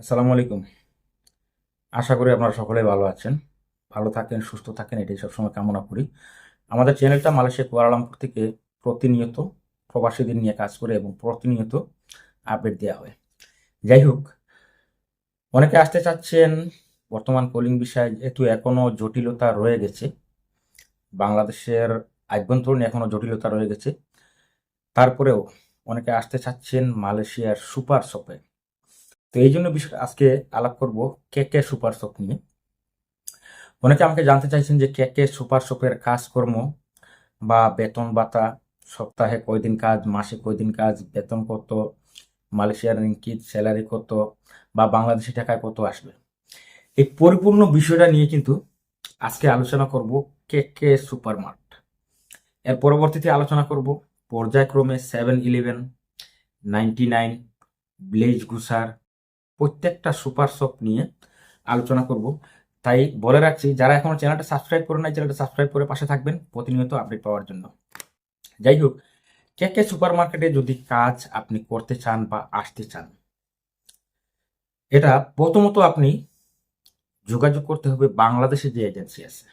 আসসালামু আলাইকুম। আশা করি আপনারা সকলেই ভালো আছেন। ভালো থাকেন, সুস্থ থাকেন, এটাই সবসময় কামনা করি। আমাদের চ্যানেলটা মালয়েশিয়া কুয়ালালামপুর থেকে প্রতিনিয়ত প্রবাসীদের নিয়ে কাজ করে এবং প্রতিনিয়ত আপডেট দেওয়া হয়। যাই হোক, অনেকে আসতে চাচ্ছেন, বর্তমান কলিং বিষয় যেহেতু এখনও জটিলতা রয়ে গেছে, বাংলাদেশের আভ্যন্তরীণ এখনও জটিলতা রয়ে গেছে, তারপরেও অনেকে আসতে চাচ্ছেন মালয়েশিয়ার সুপার শপে। তো এই জন্য বিষয় আজকে আলাপ করব কে কে সুপার শপ নিয়ে। অনেকে আমাকে জানতে চাইছেন যে কে কে সুপার শপের কাজকর্ম বা বেতন ভাতা, সপ্তাহে কয়দিন কাজ, মাসে কয়দিন কাজ, বেতন কত, মালয়েশিয়ার রিঙ্কিট স্যালারি কত বা বাংলাদেশি টাকায় কত আসবে। এই পরিপূর্ণ বিষয়টা নিয়ে কিন্তু আজকে আলোচনা করব কে কে সুপার মার্ট এর পরবর্তীতে আলোচনা করব পর্যায়ক্রমে সেভেন ইলেভেন, নাইনটি নাইন, ব্লেজ গুসার প্রত্যেকটা সুপার শপ নিয়ে আলোচনা করব। তাই বলে রাখছি, যারা এখনও চ্যানেলটা সাবস্ক্রাইব করে নাই, চ্যানেলটা সাবস্ক্রাইব করে পাশে থাকবেন প্রতিনিয়ত আপডেট পাওয়ার জন্য। যাই হোক, কে কে সুপার মার্কেটে যদি কাজ আপনি করতে চান বা আসতে চান, এটা প্রথমত আপনি যোগাযোগ করতে হবে বাংলাদেশে যে এজেন্সি আছে।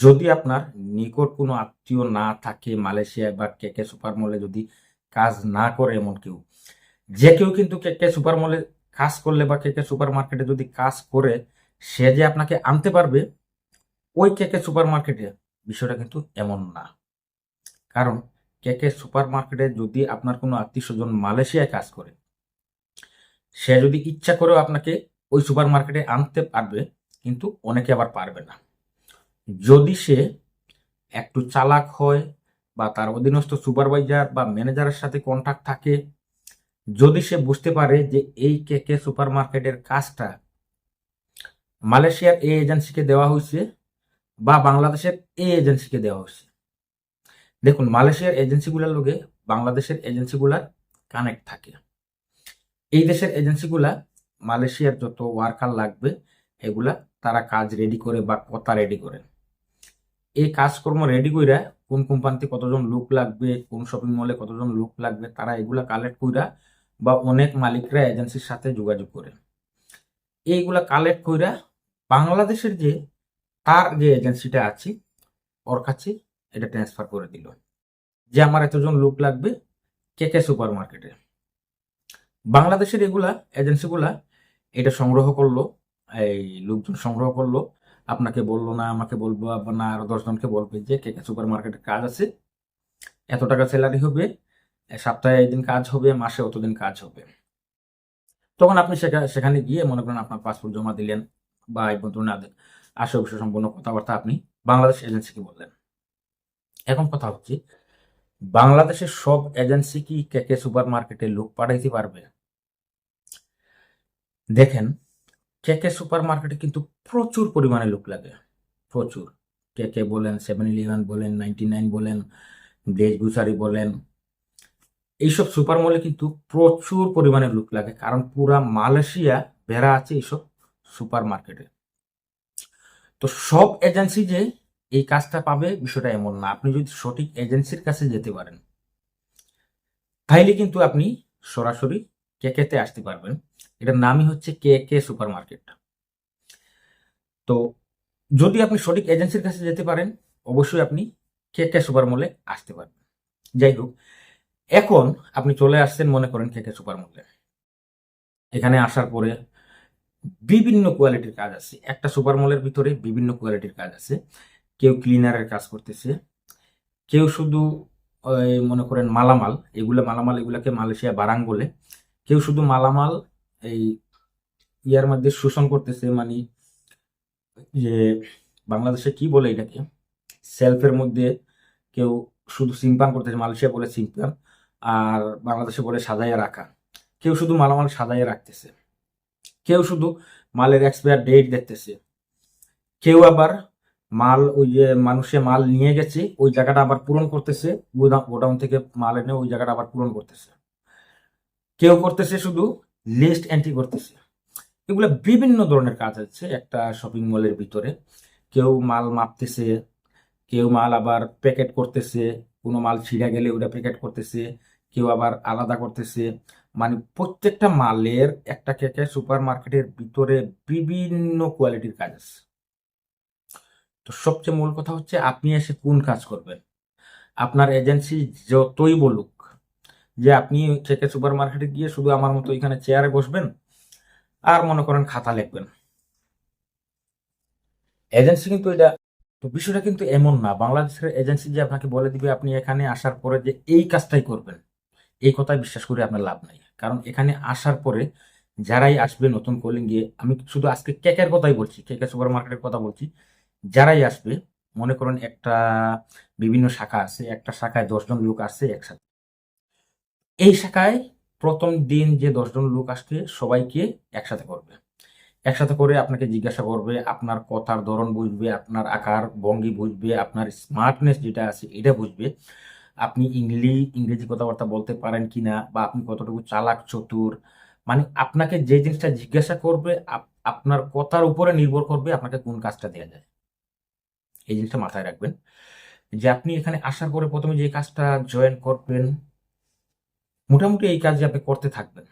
যদি আপনার নিকট কোনো আত্মীয় না থাকে মালয়েশিয়ায় বা কে কে সুপার মলে যদি কাজ না করে এমন কেউ যে কেউ কিন্তু কে কে সুপার মলে কাজ করলে বা কে কে সুপার মার্কেটে যদি কাজ করে, সে যে আপনাকে আনতে পারবে, ওই কে কে সুপার মার্কেটে বিষয়টা কিন্তু এমন না। কারণ কে কে সুপার মার্কেটে যদি আপনার কোনো আত্মীয় স্বজন মালয়েশিয়ায় কাজ করে, সে যদি ইচ্ছা করেও আপনাকে ওই সুপার মার্কেটে আনতে পারবে, কিন্তু অনেকে আবার পারবে না। যদি সে একটু চালাক হয় বা তার অধীনস্থ সুপারভাইজার বা ম্যানেজারের সাথে কন্ট্যাক্ট থাকে যদি সে বুঝতে পারে যে এই কে কে সুপার মার্কেটের কাজটা মালয়েশিয়ার এই এজেন্সিকে দেওয়া হয়েছে বা বাংলাদেশের এই এজেন্সিকে দেওয়া হয়েছে। দেখুন, মালয়েশিয়ার এজেন্সিগুলোর লোকে বাংলাদেশের এজেন্সিগুলার কানেক্ট থাকে। এই দেশের এজেন্সিগুলা মালয়েশিয়ার যত ওয়ার্কার লাগবে, এগুলা তারা কাজ রেডি করে বা কথা রেডি করে। এই কাজকর্ম রেডি কইরা কোন কোম্পানিতে কতজন লোক লাগবে, কোন শপিং মলে কতজন লোক লাগবে, তারা এগুলা কালেক্ট কইরা বা অনেক মালিকরা এজেন্সির সাথে যোগাযোগ করে। এইগুলা কালেক্ট কইরা বাংলাদেশের যে তার যে এজেন্সিটা আছে, ওর কাছে এটা ট্রান্সফার করে দিল। যে আমার এতজন লোক লাগবে কে কে সুপার মার্কেটে বাংলাদেশের এগুলা এজেন্সিগুলা এটা সংগ্রহ করল, এই লোকজন সংগ্রহ করল, আপনাকে বলল না, আমাকে বলব না, আরও দশজনকে বলবে যে কে কে সুপার মার্কেটে কাজ আছে, এত টাকা স্যালারি হবে সপ্তাহে একদিন কাজ হবে, মাসে অতদিন কাজ হবে। তখন আপনি সেখানে গিয়ে মনে করেন আপনার পাসপোর্ট জমা দিলেন বা পর্যন্ত না অবশ্য সম্পূর্ণ কথাবার্তা আপনি বাংলাদেশ এজেন্সিকে বললেন। এখন কথা হচ্ছে, বাংলাদেশের সব এজেন্সি কি কে সুপার মার্কেটে লোক পাঠাইতে পারবে? দেখেন কে সুপার মার্কেটে কিন্তু প্রচুর পরিমাণে লোক লাগে, প্রচুর। কে কে বলেন, সেভেন ইলেভেন বলেন, নাইনটি নাইন বলেন ব্লেজ গুসারি বলেন এইসব সুপার মলে কিন্তু প্রচুর পরিমাণে লোক লাগে। কারণ পুরা মালয়েশিয়া বেড়া আছে এইসব সুপার মার্কেটে তো সব এজেন্সি যে এই কাজটা পাবে বিষয়টা এমন না। আপনি যদি সঠিক এজেন্সির কাছে যেতে পারেন, তাইলে কিন্তু আপনি সরাসরি কেকেতে আসতে পারবেন। এটার নামই হচ্ছে কে কে সুপার মার্কেট তো যদি আপনি সঠিক এজেন্সির কাছে যেতে পারেন, অবশ্যই আপনি কে কে সুপার মলে আসতে পারবেন। যাই হোক এখন আপনি চলে আসছেন, মনে করেন কে কে সুপার মলে এখানে আসার পরে বিভিন্ন কোয়ালিটির কাজ আছে। একটা সুপার মলের ভিতরে বিভিন্ন কোয়ালিটির কাজ আছে। কেউ ক্লিনারের কাজ করতেছে। কেউ শুধু মনে করেন, মালামাল। এগুলো মালামাল, এগুলাকে মালয়েশিয়া বারাং বলে। কেউ শুধু মালামাল এই ইয়ার মধ্যে শোষণ করতেছে মানে যে বাংলাদেশে কি বলে এটাকে? সেলফের মধ্যে কেউ শুধু সিম্পান করতেছে, মালয়েশিয়া বলে সিম্পান আর বাংলাদেশে বলে সাজাইয়া রাখা। কেউ শুধু মালামাল সাজাইয়া রাখতেছে। কেউ শুধু মালের এক্সপায়ার ডেট দেখতেছে। কেউ আবার মাল ওই যে মানুষে মাল নিয়ে গেছে, ওই জায়গাটা আবার পূরণ করতেছে গোডাউন থেকে মাল এনে ওই জায়গাটা আবার পূরণ করতেছে। কেউ করতেছে শুধু লিস্ট এন্ট্রি করতেছে। এগুলো বিভিন্ন ধরনের কাজ আছে একটা শপিং মলের ভিতরে। কেউ মাল মাপতেছে, কেউ মাল আবার প্যাকেট করতেছে কোনো মাল ছিঁড়া গেলে ওটা প্যাকেট করতেছে, কেউ আবার আলাদা করতেছে। মানে প্রত্যেকটা মালের একটা কেকে সুপার মার্কেটের ভিতরে বিভিন্ন কোয়ালিটির কাজ আছে। তো সবচেয়ে মূল কথা হচ্ছে আপনি এসে কোন কাজ করবেন? আপনার এজেন্সি যতই বলুক যে আপনি কেকে সুপার মার্কেটে গিয়ে শুধু আমার মতো এখানে চেয়ারে বসবেন আর মনে করেন খাতা লিখবেন। এজেন্সি কিন্তু এটা তো বিষয়টা কিন্তু এমন না। বাংলাদেশের এজেন্সি যে আপনাকে বলে দিবে, আপনি এখানে আসার পরে যে এই কাজটাই করবেন, এই কথায় বিশ্বাস করে আপনার লাভ নাই। কারণ এখানে আসার পরে যারাই আসবে নতুন কলিং গিয়ে আমি শুধু আজকে কেকের কথাই বলছি, কেকের সুপার মার্কেটের কথা বলছি। যারাই আসবে, মনে করেন একটা বিভিন্ন শাখা আছে, একটা শাখায় দশজন লোক আসছে একসাথে। এই শাখায় প্রথম দিন যে দশজন লোক আসছে, সবাইকে একসাথে করবে। একসাথে করে আপনাকে জিজ্ঞাসা করবে, আপনার কথার ধরন বুঝবে, আপনার আকার, ভঙ্গি বুঝবে, আপনার স্মার্টনেস যেটা আছে এটা বুঝবে। আপনি ইংলি, ইংরেজি কথাবার্তা বলতে পারেন কি না বা আপনি কতটুকু চালাক, চতুর মানে আপনাকে যে জিনিসটা জিজ্ঞাসা করবে, আপ- আপনার কথার উপরে নির্ভর করবে আপনাকে কোন কাজটা দেওয়া যায়। এই জিনিসটা মাথায় রাখবেন যে আপনি এখানে আসার পরে প্রথমে যে কাজটা জয়েন করবেন, মোটামুটি এই কাজ আপনি করতে থাকবেন,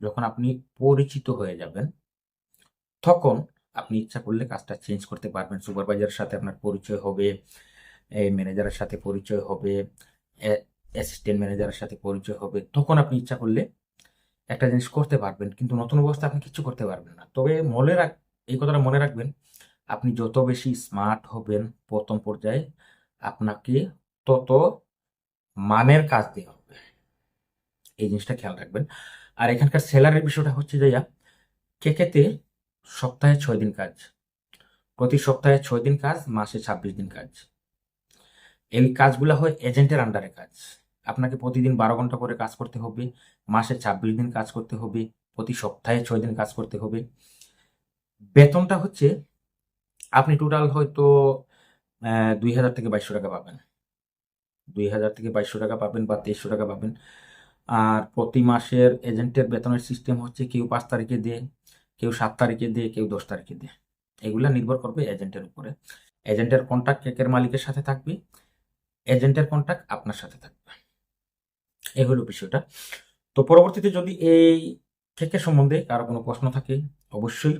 যখন আপনি পরিচিত হয়ে যাবেন তখন আপনি ইচ্ছা করলে কাজটা চেঞ্জ করতে পারবেন। সুপারভাইজারের সাথে আপনার পরিচয় হবে ম্যানেজারের সাথে পরিচয় হবে অ্যাসিস্ট্যান্ট ম্যানেজারের সাথে পরিচয় হবে। তখন আপনি ইচ্ছা করলে একটা জিনিস করতে পারবেন, কিন্তু নতুন অবস্থায় আপনি কিছু করতে পারবেন না। তবে মনে রাখ, এই কথাটা মনে রাখবেন, আপনি যত বেশি স্মার্ট হবেন প্রথম পর্যায়ে, আপনাকে তত মানের কাজ দেওয়া হবে। এই জিনিসটা খেয়াল রাখবেন। আর এখানকার স্যালারির বিষয়টা হচ্ছে যে কেকেতে সপ্তাহে ছয় দিন কাজ। প্রতি সপ্তাহে ছয় দিন কাজ, মাসে ছাব্বিশ দিন কাজ। এই কাজগুলো হয় এজেন্টের আন্ডারে কাজ। আপনাকে প্রতিদিন বারো ঘণ্টা করে কাজ করতে হবে, মাসে ছাব্বিশ দিন কাজ করতে হবে, প্রতি সপ্তাহে ছয় দিন কাজ করতে হবে। বেতনটা হচ্ছে, আপনি টোটাল হয়তো দুই হাজার থেকে বাইশশো টাকা পাবেন। দুই হাজার থেকে বাইশশো টাকা পাবেন বা তেইশশো টাকা পাবেন। আর প্রতি মাসের এজেন্টের বেতনের সিস্টেম হচ্ছে কেউ পাঁচ তারিখে দেয় কেউ সাত তারিখে দেয় কেউ দশ তারিখে দেয় এগুলো নির্ভর করবে এজেন্টের উপরে। এজেন্টের কন্ট্যাক্ট কেকের মালিকের সাথে থাকবে। এজেন্টের কন্ট্যাক্ট আপনার সাথে থাকবে। এই হলো বিষয়টা। তো পরবর্তীতে যদি এই কেকের সম্বন্ধে কারও কোনো প্রশ্ন থাকে, অবশ্যই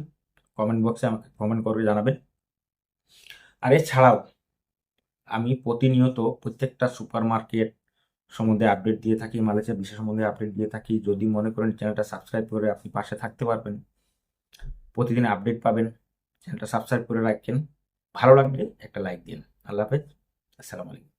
কমেন্ট বক্সে আমাকে কমেন্ট করে জানাবেন। আর এছাড়াও আমি প্রতিনিয়ত প্রত্যেকটা সুপার মার্কেট সম্বন্ধে আপডেট দিয়ে থাকি, মালয়েশিয়া বিষয় সম্বন্ধে আপডেট দিয়ে থাকি। যদি মনে করেন চ্যানেলটা সাবস্ক্রাইব করে আপনি পাশে থাকতে পারবেন প্রতিদিন আপডেট পাবেন। চ্যানেলটা সাবস্ক্রাইব করে রাখেন ভালো লাগলে একটা লাইক দিন। আল্লাহ হাফেজ। আসসালামু আলাইকুম।